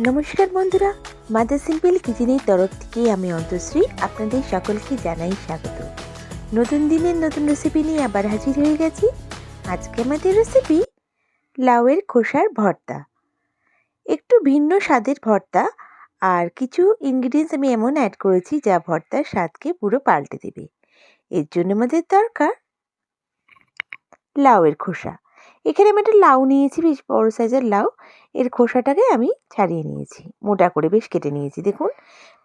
নমস্কার বন্ধুরা mother simple কিচেনের তরফ থেকে আমি অন্তশ্রী আপনাদের সকলকে জানাই স্বাগত। নতুন দিনের নতুন রেসিপি নিয়ে আবার হাজির হয়ে গেছি। আজকে আমাদের রেসিপি লাউয়ের খোসার ভর্তা। একটু ভিন্ন স্বাদের ভর্তা আর কিছু ইনগ্রিডিয়েন্টস আমি এমন অ্যাড করেছি যা ভর্তার স্বাদকে পুরো পাল্টে দেবে। এর জন্য আমাদের দরকার লাউয়ের খোসা। এখানে আমি একটা লাউ নিয়েছি, বেশ বড় সাইজের লাউ। এর খোসাটাকে আমি ছাড়িয়ে নিয়েছি। মোটা করে বেশ কেটে নিয়েছি, দেখুন।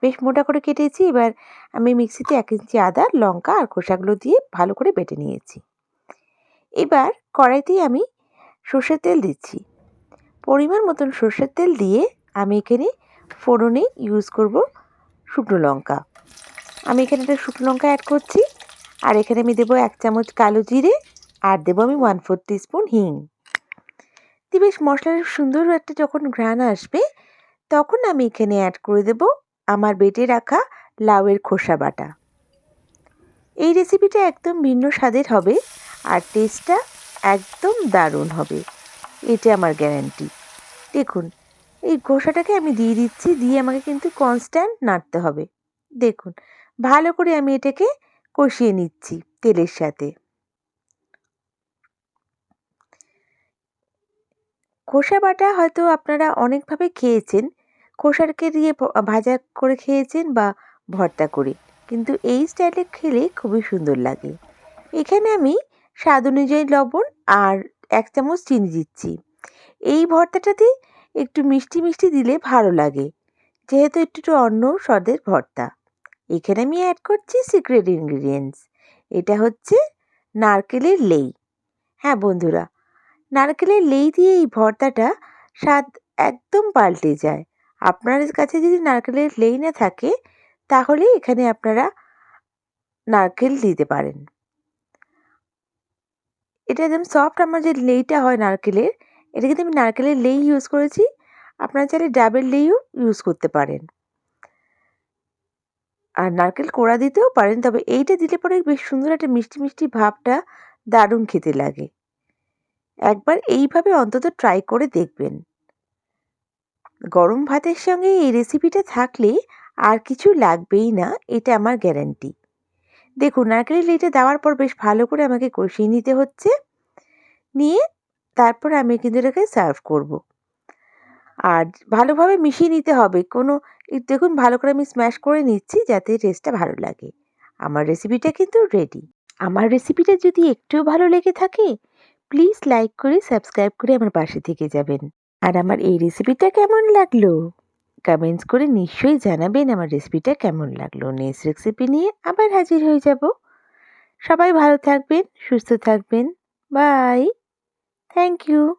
বেশ মোটা করে কেটেছি। এবার আমি মিক্সিতে এক ইঞ্চি আদা, লঙ্কা আর খোসাগুলো দিয়ে ভালো করে বেটে নিয়েছি। এবার কড়াইতেই আমি সর্ষের তেল দিচ্ছি। পরিমাণ মতন সর্ষের তেল দিয়ে আমি এখানে ফোড়নে ইউজ করব শুকনো লঙ্কা। আমি এখানে একটা শুকনো লঙ্কা অ্যাড করছি। আর এখানে আমি দেবো এক চামচ কালো জিরে আর দেবো আমি ওয়ান ফোর স্পুন হিং। দিয়ে বেশ মশলার সুন্দর একটা যখন ঘ্রাণ আসবে, তখন আমি এখানে অ্যাড করে দেব আমার বেটে রাখা লাউয়ের খোসা বাটা। এই রেসিপিটা একদম ভিন্ন স্বাদের হবে আর টেস্টটা একদম দারুণ হবে। এটা আমার গ্যারান্টি দেখুন, এই খোসাটাকে আমি দিয়ে দিচ্ছি, দিয়ে আমাকে কিন্তু কনস্ট্যান্ট নাড়তে হবে। দেখুন, ভালো করে আমি এটাকে কষিয়ে নিচ্ছি তেলের সাথে। খোসা বাটা হয়তো আপনারা অনেকভাবে খেয়েছেন। খোসাকে দিয়ে ভাজা করে খেয়েছেন বা ভর্তা করে। কিন্তু এই স্টাইলে খেলে খুবই সুন্দর লাগে। এখানে আমি স্বাদ অনুযায়ী লবণ আর এক চামচ চিনি দিচ্ছি। এই ভর্তাটাতে একটু মিষ্টি মিষ্টি দিলে ভালো লাগে। যেহেতু একটু অন্য স্বাদের ভর্তা। এখানে আমি অ্যাড করছি সিক্রেট ইনগ্রিডিয়েন্টস এটা হচ্ছে নারকেলের লেই। হ্যাঁ বন্ধুরা নারকেলের লেই দিয়ে এই ভর্তাটা স্বাদ একদম পাল্টে যায়। আপনাদের কাছে যদি নারকেলের লেই না থাকে, তাহলে এখানে আপনারা নারকেল দিতে পারেন। এটা একদম সফট আমার যে লেইটা হয় নারকেলের, এটা কিন্তু আমি নারকেলের লেই ইউজ করেছি। আপনারা চাইলে ডাবের লেইও ইউজ করতে পারেন। আর নারকেল কোড়া দিতেও পারেন, তবে এইটা দিলে পরে বেশ সুন্দর একটা মিষ্টি মিষ্টি ভাবটা দারুণ খেতে লাগে। একবার এইভাবে অন্তত ট্রাই করে দেখবেন। গরম ভাতের সঙ্গে এই রেসিপিটা থাকলে আর কিছু লাগবেই না, এটা আমার গ্যারান্টি দেখুন, নারকেলের লেইটা দেওয়ার পর বেশ ভালো করে আমাকে কষিয়ে নিতে হচ্ছে। নিয়ে তারপর আমি কিন্তু এটাকে সার্ভ করব। আর ভালোভাবে মিশিয়ে নিতে হবে। কোনো দেখুন, ভালো করে আমি স্ম্যাশ করে নিচ্ছি যাতে টেস্টটা ভালো লাগে। আমার রেসিপিটা কিন্তু রেডি আমার রেসিপিটা যদি একটুও ভালো লেগে থাকে প্লিজ লাইক করে সাবস্ক্রাইব করে আমার পাশে থেকে যাবেন। আর আমার এই রেসিপিটা কেমন লাগল? কমেন্টস করে নিশ্চয়ই জানাবেন আমার রেসিপিটা কেমন লাগল। নেক্সট রেসিপি নিয়ে আবার হাজির হয়ে যাব। সবাই ভালো থাকবেন, সুস্থ থাকবেন। Bye thank you